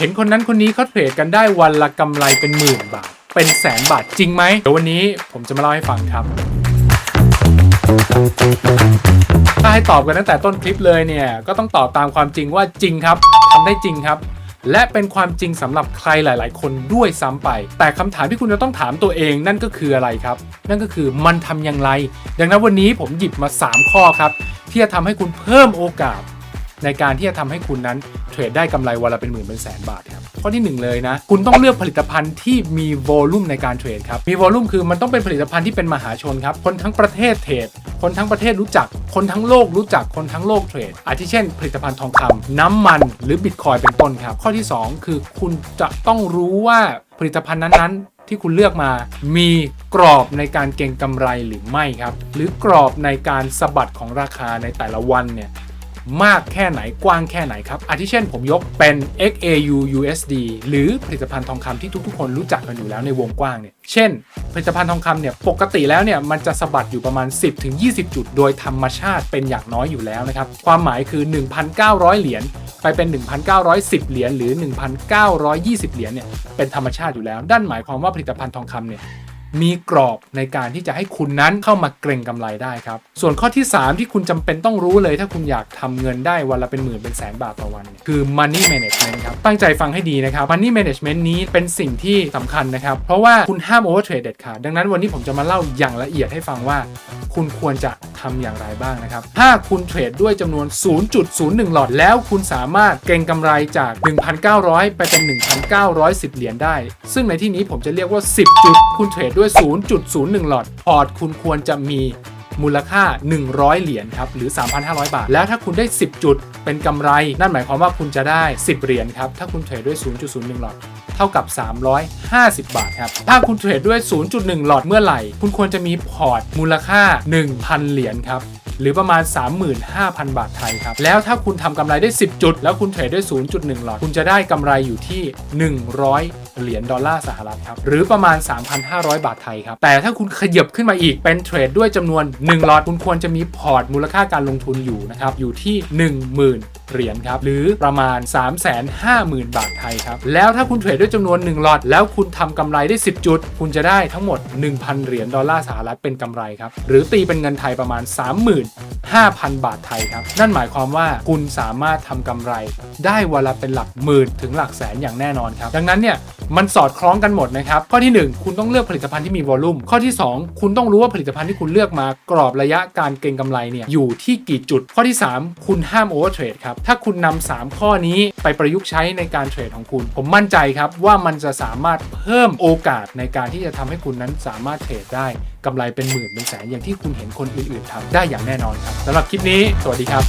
เห็นคนนั้นคนนี้เขาเทรดกันได้วันละกำไรเป็นหมื่นบาท เป็นแสนบาทจริงไหมเดี๋ยววันนี้ผมจะมาเล่าให้ฟังครับ ถ้าให้ตอบกันตั้งแต่ต้นคลิปเลยเนี่ย ก็ต้องตอบตามความจริงว่าจริงครับทำได้จริงครับ และเป็นความจริงสำหรับใครหลาย ๆ คนด้วยซ้ำไป แต่คำถามที่คุณจะต้องถามตัวเองนั่นก็คืออะไรครับ นั่นก็คือมันทำอย่างไร ดังนั้นวันนี้ผมหยิบมา 3 ข้อครับที่จะทำให้คุณเพิ่มโอกาส ในการที่จะทำให้คุณนั้นเทรดได้กำไรวันละเป็นหมื่นเป็นแสนบาทครับข้อที่หนึ่งเลยนะ คุณต้องเลือกผลิตภัณฑ์ที่มีโวลูมในการเทรดครับ มีโวลูมคือมันต้องเป็นผลิตภัณฑ์ที่เป็นมหาชนครับ คนทั้งประเทศเทรด คนทั้งประเทศรู้จัก คนทั้งโลกรู้จัก คนทั้งโลกเทรด อาทิเช่น ผลิตภัณฑ์ทองคำน้ำมันหรือบิตคอยเป็นต้นครับ ข้อที่ 2 คือคุณจะต้องรู้ว่าผลิตภัณฑ์นั้นๆที่คุณเลือกมามีกรอบในการเก็งกำไรหรือไม่ครับ หรือกรอบในการสะบัดของราคาในแต่ละวันเนี่ย มากแค่ไหนกว้างแค่ไหนครับ อาทิเช่นผมยกเป็น XAU USD หรือผลิตภัณฑ์ทองคำที่ทุกๆ คนรู้จักกันอยู่แล้วในวงกว้างเนี่ย เช่น ผลิตภัณฑ์ทองคำเนี่ยปกติแล้วเนี่ยมันจะสะบัดอยู่ประมาณ 10-20 จุด โดยธรรมชาติเป็นอย่างน้อยอยู่แล้วนะครับ ความหมายคือ 1,900 เหรียญไปเป็น 1,910 เหรียญหรือ 1,920 เหรียญเนี่ยเป็นธรรมชาติอยู่แล้วด้านหมายความว่าผลิตภัณฑ์ทองคำเนี่ย มีกรอบในการที่จะให้คุณนั้นเข้ามาเกรงกำไรได้ครับ ส่วนข้อที่ 3 ที่คุณจำเป็นต้องรู้เลย ถ้าคุณอยากทำเงินได้วันละเป็นหมื่นเป็นแสนบาทต่อวัน คือ money management ครับ ตั้งใจฟังให้ดีนะครับ money management นี้เป็นสิ่งที่สำคัญนะครับ เพราะว่าคุณห้าม over trade เด็ดขาดดังนั้นวันนี้ผมจะมาเล่าอย่างละเอียดให้ฟังว่า คุณควรจะทำอย่างไรบ้างนะครับ ถ้าคุณเทรดด้วยจำนวน 0.01 หลอดแล้วคุณสามารถเก็งกำไรจาก 1,900 ไปเป็น 1,910 เหรียญได้ ซึ่งในที่นี้ผมจะเรียกว่า 10 จุดคุณเทรดด้วย 0.01 หลอด พอร์ตคุณควรจะมีมูลค่า 100 เหรียญครับ หรือ 3,500 บาท แล้วถ้าคุณได้ 10 จุดเป็นกำไร นั่นหมายความว่าคุณจะได้ 10 เหรียญครับ ถ้าคุณเทรดด้วย 0.01 หลอด เท่ากับ 350 บาทครับ ถ้าคุณเทรดด้วย 0.1 หลอดเมื่อไหร่ คุณควรจะมีพอร์ตมูลค่า 1,000 เหรียญครับ หรือประมาณ 35,000 บาทไทยครับ แล้วถ้าคุณทำกำไรได้ 10 จุด แล้วคุณเทรดด้วย 0.1 หลอด คุณจะได้กำไรอยู่ที่ 100 เหรียญดอลลาร์สหรัฐครับ หรือประมาณ 3,500 บาทไทยครับ แต่ถ้าคุณขยับขึ้นมาอีกเป็นเทรดด้วยจำนวน1หลอดคุณควรจะมีพอร์ตมูลค่าการลงทุนอยู่นะครับอยู่ที่ 10,000เหรียญครับ หรือประมาณ 350,000 บาทไทยครับ แล้วถ้าคุณเทรดด้วยจำนวน 1 หลอด แล้วคุณทำกำไรได้ 10 จุด คุณจะได้ทั้งหมด 1,000 เหรียญดอลลาร์สหรัฐเป็นกำไรครับ หรือตีเป็นเงินไทยประมาณ 35,000 บาทไทยครับ นั่นหมายความว่าคุณสามารถทำกำไร ได้วันละเป็นหลักหมื่นถึงหลักแสนอย่างแน่นอนครับ ดังนั้นเนี่ยมันสอดคล้องกันหมดนะครับ ข้อที่ 1 คุณต้องเลือกผลิตภัณฑ์ที่มีวอลลุ่ม ข้อที่ 2 คุณต้องรู้ว่าผลิตภัณฑ์ที่คุณเลือกมากรอบระยะการเก็งกำไรเนี่ยอยู่ที่กี่จุด ข้อที่ 3 คุณห้ามโอเวอร์เทรดครับ ถ้าคุณนำ3ข้อนี้ไปประยุกต์ใช้ในการเทรดของคุณ ผมมั่นใจครับว่ามันจะสามารถเพิ่มโอกาสในการที่จะทำให้คุณนั้นสามารถเทรดได้กำไรเป็นหมื่นเป็นแสนอย่างที่คุณเห็นคนอื่นๆทำได้อย่างแน่นอนครับสำหรับคลิปนี้ สวัสดีครับ